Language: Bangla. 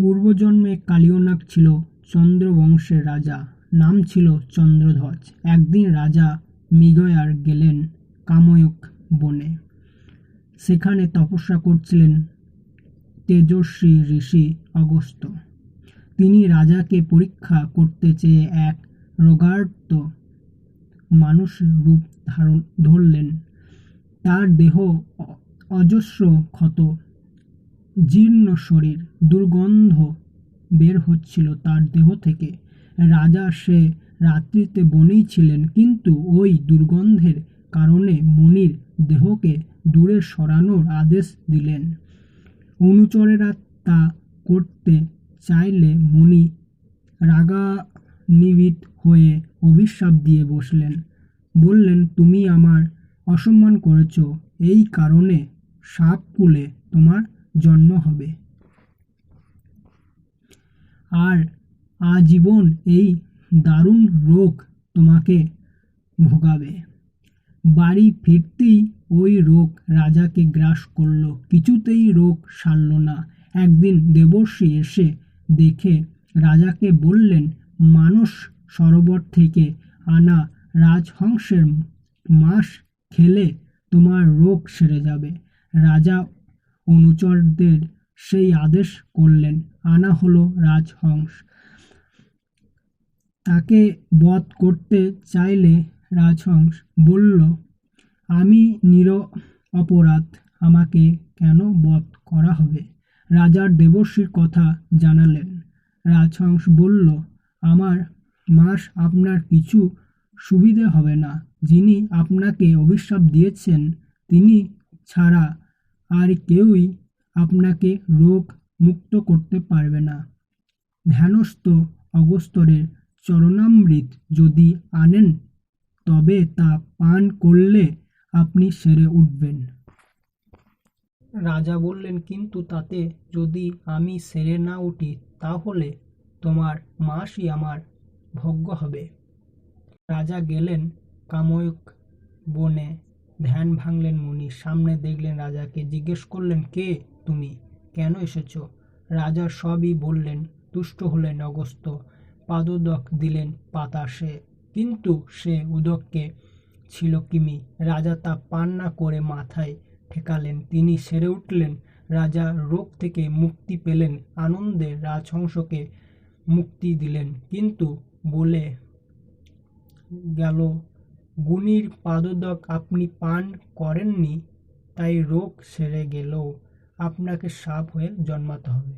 পূর্বজন্মে কালীয়নাগ ছিল চন্দ্রবংশের রাজা। নাম ছিল চন্দ্রধ্বজ। একদিন রাজা মৃগয়ার গেলেন কাময়ক বনে। সেখানে তপস্যা করছিলেন তেজস্বী ঋষি অগস্ত্য। তিনি রাজাকে পরীক্ষা করতে চেয়ে এক রোগার্ত মানুষ রূপ ধারণ ধরলেন। তার দেহ অজস্র ক্ষত জীর্ণ শরীর, দুর্গন্ধ বের হচ্ছিল তার দেহ থেকে। রাজা সে রাত্রিতে বনেই ছিলেন, কিন্তু ওই দুর্গন্ধের কারণে মুনির দেহকে দূরে সরানোর আদেশ দিলেন। অনুচরেরা তা করতে চাইলে মুনি রাগান্বিত হয়ে অভিশাপ দিয়ে বসলেন। বললেন, তুমি আমার অসম্মান করেছ। এই কারণে সাপ কুলে তোমার জন্ম হবে। আর আজীবন এই দারুণ রোগ তোমাকে ভোগাবে। বাড়ি ফিরতেই ওই রোগ রাজাকে গ্রাস করল। কিছুতেই রোগ সারল না। একদিন দেবর্ষি এসে দেখে রাজাকে বললেন, মানস সরোবর থেকে আনা রাজহংসের মাস খেলে তোমার রোগ সেরে যাবে রাজা অনুচরদের সেই আদেশ করলেন। আনা হলো রাজহংস। তাকে বধ করতে চাইলে রাজহংস বলল, আমি নির অপরাধ, আমাকে কেন বধ করা হবে? রাজার দেবর্ষির কথা জানালেন। রাজহংস বলল, আমার মাস আপনার কিছু সুবিধে হবে না। যিনি আপনাকে অভিশাপ দিয়েছেন, তিনি ছাড়া আর কেউই আপনাকে রোগ মুক্ত করতে পারবে না। ধ্যানস্থ অগস্তরের চরণামৃত যদি আনেন, তবে তা পান করলে আপনি সেরে উঠবেন। রাজা বললেন, কিন্তু তাতে যদি আমি সেরে না উঠি, তাহলে তোমার মাসই আমার ভোগ্য হবে। রাজা গেলেন কাময়ক বনে। ধ্যান ভাঙলেন মুনি, সামনে দেখলেন রাজাকে, জিজ্ঞেস করলেন, কে তুমি? কেন এসেছ? রাজা সবই বললেন, তুষ্ট হলেন অগস্ত, পাদোদক দিলেন বাতাসে, কিন্তু সে উদককে ছিল কিমি? রাজা তা পান না করে মাথায় ঠেকালেন, তিনি সেরে উঠলেন, রাজা রোগ থেকে মুক্তি পেলেন, আনন্দে রাজহংসকে মুক্তি দিলেন, কিন্তু বলে গেল গুণীর পাদদক আপনি পান করেননি তাই রোগ সেরে গেলেও আপনাকে সাপ হয়ে জন্মাতে হবে।